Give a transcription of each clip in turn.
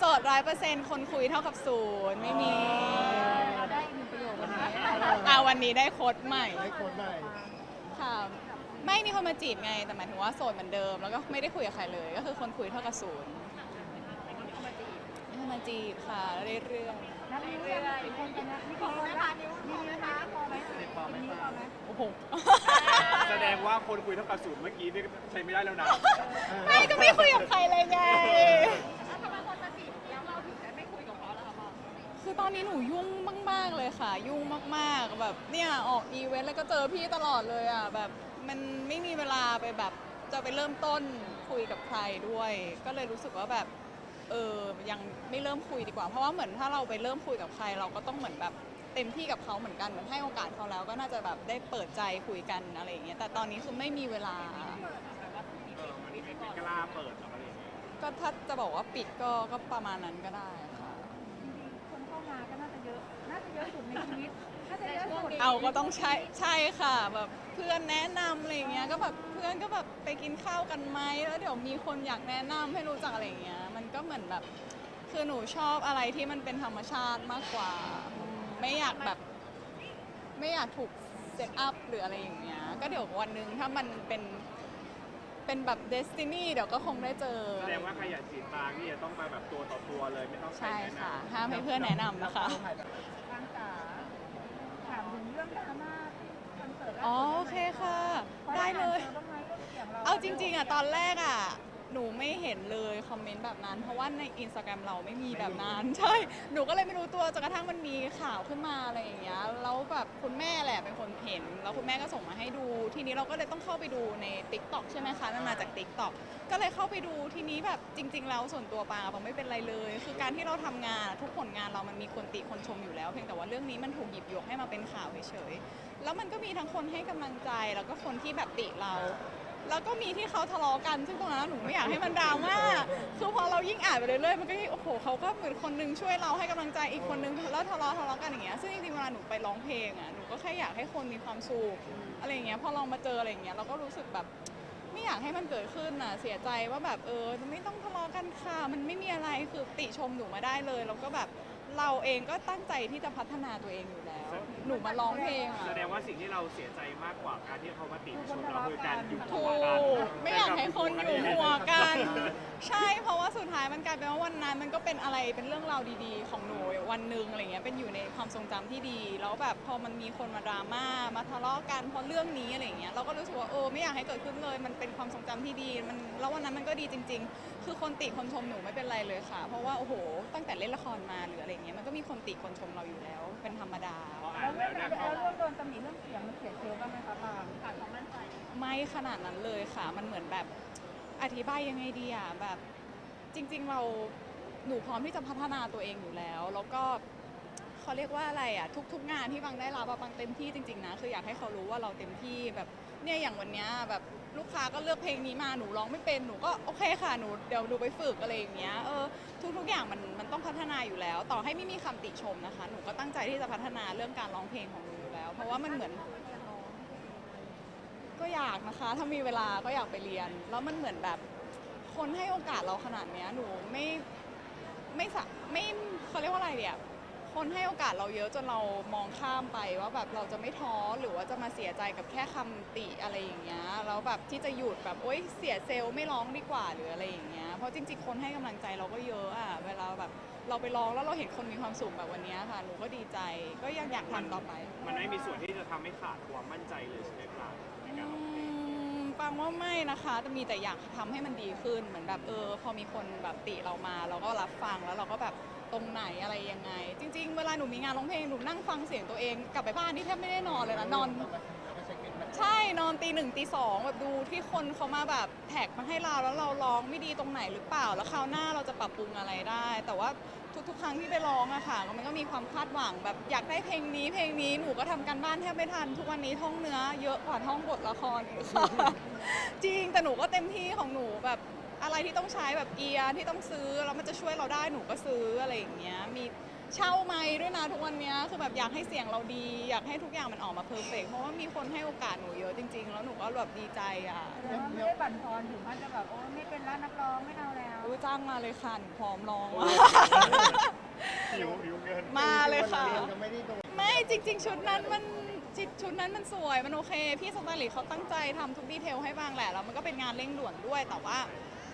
โสดร้อยเปอร์เซ็นต์คนคุยเท่ากับศูนย์ไม่มีเราได้อีกหนึ่งประโยควันนี้อ่าวันนี้ได้โค้ดใหม่ให้โค้ดใหม่ค่ะไม่มีคนมาจีบไง แต่หมายถึงว่าโสดเหมือนเดิม แล้วก็ไม่ได้คุยกับใครเลย ก็คือคนคุยเท่ากับศูนย์ไม่มีคนมาจีบค่ะเรื่อยนับนิ้วยังอีกคนกันนะนี่พอนะคะนิ้วนิ้วนะคะพอไหมพอไหมนิ้วพอไหมๆโอ้โห แสดงว่าคนคุยเท่ากับศูนย์เมื่อกี้นี่ใช้ไม่ได้แล้วนะ ไม่ก็ไม่คุยกับใครเลยไง คือตอนนี้หนูยุ่งมาก ๆ เลยค่ะ ยุ่งมากๆ แบบเนี่ยออกอีเวนต์แล้วก็เจอพี่ตลอดเลยอะแบบมันไม่มีเวลาไปแบบจะไปเริ่มต้นคุยกับใครด้วย ก็เลยรู้สึกว่าแบบเออยังไม่เริ่มคุยดีกว่า เพราะว่าเหมือนถ้าเราไปเริ่มคุยกับใคร เราก็ต้องเหมือนแบบเต็มที่กับเขาเหมือนกันเหมือนให้โอกาสเขาแล้วก็น่าจะแบบได้เปิดใจคุยกันอะไรอย่างเงี้ยแต่ตอนนี้คือไม่มีเวลา เออมันไม่กล้าเปิดอะไรอย่างเงี้ยก็ถ้าจะบอกว่าปิดก็ก็ประมาณนั้นก็ได้ เยอะสุดเอาก็ต้องใช่ใช่ค่ะแบบเพื่อนแนะนำอะไรอย่างเงี้ยก็แบบเพื่อนก็แบบไปกินข้าวกันไหมแล้วเดี๋ยวมีคนอยากแนะนำให้รู้จักอะไรอย่างเงี้ยมันก็เหมือนแบบคือหนูชอบอะไรที่มันเป็นธรรมชาติมากกว่าอืมไม่อยากแบบ ไม่อยากถูกเซตอัพหรืออะไรอย่างเงี้ยก็เดี๋ยววันหนึ่งถ้ามันเป็นเป็นแบบเดสตินีเดี๋ยวก็คงได้เจอ แสดงว่าใครอยากจีบปางนี่จะต้องมาแบบตัวต่อตัวเลยไม่ต้องใครใช่แนะนค่ะห้ามให้เพื่อนแนะนำนะคะทางจ๋า ถามถึงเรื่องดราม่าที่คอนเสิร์ตล่าสุดอ๋อโอเคค่ะ ได้เลยพอได้อ่านเจอบ้างไหมเสียงเราเอาจริงๆอะตอนแรกอะ หนูไม่เห็นเลยคอมเมนต์แบบนั้น เพราะว่าในอินสตาแกรมเราไม่มีแบบนั้น ใช่ หนูก็เลยไม่รู้ตัวจนกระทั่งมันมีข่าวขึ้นมาอะไรอย่างเงี้ยแล้วแบบคุณแม่แหละเป็นคนเห็น แล้วคุณแม่ก็ส่งมาให้ดู ทีนี้เราก็เลยต้องเข้าไปดูใน t ิ k t o k ใช่ไหมคะมันมาจาก t ิ k t o k ก็เลยเข้าไปดูทีนี้แบบจริง ๆ แล้วส่วนตัวปางอะปางไม่เป็นไรเลย คือการที่เราทำงานทุกผลงานเรามันมีคนติคนชมอยู่แล้ว เพียงแต่ว่าเรื่องนี้มันถูกหยิบยกให้มาเป็นข่าวเฉยๆแล้วมันก็มีทั้งคนให้กำลังใจแล้วก็คนที่แบบติเรา แล้วก็มีที่เขาทะเลาะกันซึ่งตรงนั้นหนูไม่อยากให้มันดราม่าคือพอเรายิ่งอ่านไปเรื่อยๆมันก็ยิ่งโอ้โหเขาก็เหมือนคนนึงช่วยเราให้กำลังใจอีกคนนึงแล้วทะเลาะทะเลาะกันอย่างเงี้ยซึ่งจริงๆเวลาหนูไปร้องเพลงอะหนูก็แค่อยากให้คนมีความสุขอะไรอย่างเงี้ยพอลองมาเจออะไรอย่างเงี้ยเราก็รู้สึกแบบไม่อยากให้มันเกิดขึ้นน่ะเสียใจว่าแบบเออไม่ต้องทะเลาะกันค่ะมันไม่มีอะไรคือติชมหนูมาได้เลยแล้วก็แบบเราเองก็ตั้งใจที่จะพัฒนาตัวเองอยู่แล้ว หนูมาร้องเพลงำอะแสดงว่าสิ่งที่เราเสียใจมากกว่าการที่เขามาติชมเราคือการอยู่ถูหัวกันกไม่อยากให้คนอยู่หัวกัน ใช่เพราะว่าสุดท้ายมันกลายเป็นว่าวันนั้นมันก็เป็นอะไรเป็นเรื่องราวดีๆ ของหนูวันหนึ่งอะไรเงี้ยเป็นอยู่ในความทรงจำที่ดี แล้วแบบพอมันมีคนมาดราม่ามาทะเลาะกันเพราะเรื่องนี้อะไรเงี้ยเราก็รู้สึกว่าเออไม่อยากให้เกิดขึ้นเลย มันเป็นความทรงจำที่ดีมันแล้ววันนั้นมันก็ดีจริง ๆ คือคนติคนชมหนูไม่เป็นไรเลยค่ะ เพราะว่าโอ้โห ตั้งแต่เล่นละครมาหรืออะไรเงี้ยมันก็มีคนติคนชมเราอยู่แล้ว เป็นธรรมดา พออ่าแล้วนเรื่แล้องวแล้วเนี่ยเรื่องโดนตำหนิเรื่องเสียงมันเสียเซลล์บ้างไหมคะปางขาดความมั่นใจ ไม่ขนาดนั้นเลยค่ะ มันเหมือนแบบ อธิบายยังไงดีอะแบบจริง ๆ เราหนูพร้อมที่จะพัฒนาตัวเองอยู่แล้ว แล้วก็เขาเรียกว่าอะไรอะทุก ๆ งานที่บางได้รับบางเต็มที่จริงๆนะคืออยากให้เขารู้ว่าเราเต็มที่แบบเนี่ยอย่างวันเนี้ยแบบลูกค้าก็เลือกเพลงนี้มาหนูร้องไม่เป็นหนูก็โอเคค่ะหนูเดี๋ยวดูไปฝึกอะไรอย่างเงี้ยเออทุกๆอย่างมันมันต้องพัฒนาอยู่แล้ว ต่อให้ไม่มีคำติชมนะคะ หนูก็ตั้งใจที่จะพัฒนาเรื่องการร้องเพลงของหนูอยู่แล้ว เพราะว่ามันเหมือน อยากนะคะ ถ้ามีเวลาก็อยากไปเรียน แล้วมันเหมือนแบบคนให้โอกาสเราขนาดเนี้ยหนูไม่ไม่สะไม่เขาเรียกว่าอะไรเดียคนให้โอกาสเราเยอะจนเรามองข้ามไปว่าแบบเราจะไม่ท้อหรือว่าจะมาเสียใจกับแค่คำติอะไรอย่างเงี้ยแล้วแบบที่จะหยุดแบบโอ๊ยเสียเซลล์ไม่ร้องดีกว่าหรืออะไรอย่างเงี้ยเพราะจริงๆคนให้กำลังใจเราก็เยอะอะเวลาแบบเราไปร้องแล้วเราเห็นคนมีความสุขแบบวันนี้ค่ะหนูก็ดีใจก็ยังอยากทำต่อไป มันไม่มีส่วนที่จะทำให้ขาดความมั่นใจเลยังว่าไม่นะคะแต่มีแต่อยากทำให้มันดีขึ้นเหมือนแบบเออ พอมีคนแบบติเรามา เราก็รับฟังแล้วเราก็แบบตรงไหนอะไรยังไง จริง ๆ เวลาหนูมีงานร้องเพลงหนูนั่งฟังเสียงตัวเองกลับไปบ้านนี่แทบไม่ได้นอนเลยนะนอน ใช่นอนตีหนึ่งตีสองแบบดูที่คนเขามาแบบแท็กมาให้เราแล้วเราร้องไม่ดีตรงไหนหรือเปล่า แล้วคราวหน้าเราจะปรับปรุงอะไรได้ แต่ว่า ทุกๆ ครั้งที่ไปร้องอะค่ะมันก็มีความคาดหวังแบบอยากได้เพลงนี้ เพลงนี้หนูก็ทำกันบ้านแทบไม่ทัน ทุกวันนี้ท่องเนื้อเยอะกว่าท่องบทละครอีกค่ะ จริงแต่หนูก็เต็มที่ของหนูแบบอะไรที่ต้องใช้แบบเกียร์ที่ต้องซื้อแล้วมันจะช่วยเราได้หนูก็ซื้ออะไรอย่างเงี้ยมี เช่าไม้ด้วยนะทุกวันเนี้ยคือแบบอยากให้เสียงเราดี อยากให้ทุกอย่างมันออกมาเพอร์เฟกเพราะว่ามีคนให้โอกาสหนูเยอะจริง ๆ แล้วหนูก็แบบดีใจอะแสดงว่าไม่ได้บั่นทอนถึงขั้นจะแบบโอ้ไม่เป็นแล้วนักร้องไม่เอาแล้วโอ้อุ้ยจ้างมาเลยค่ะหนูพร้อมร้องอะหิวหิวเงินมาเลยค่ะก็ไม่ได้โดนไม่จริง ๆ ชุดนั้นมันชุดชุดนั้นมันสวยมันโอเค พี่สไตลิสต์เขาตั้งใจทำทุกดีเทลให้บางแหละแล้วมันก็เป็นงานเร่งด่วนด้วยแต่ว่า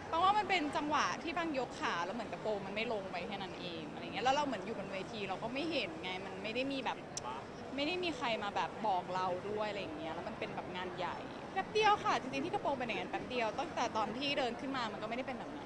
เพราะว่ามันเป็นจังหวะที่บางยกขาแล้วเหมือนกระโปรงมันไม่ลงไปแค่นั้นเองอะไรเงี้ยแล้วเราเหมือนอยู่บนเวทีเราก็ไม่เห็นไงมันไม่ได้มีแบบไม่ได้มีใครมาแบบบอกเราด้วยอะไรเงี้ยแล้วมันเป็นแบบงานใหญ่แป๊บเดียวค่ะจริงๆที่กระโปรงเป็นอย่างนั้นแป๊บเดียวตั้งแต่ตอนที่เดินขึ้นมามันก็ไม่ได้เป็นแบบนั้น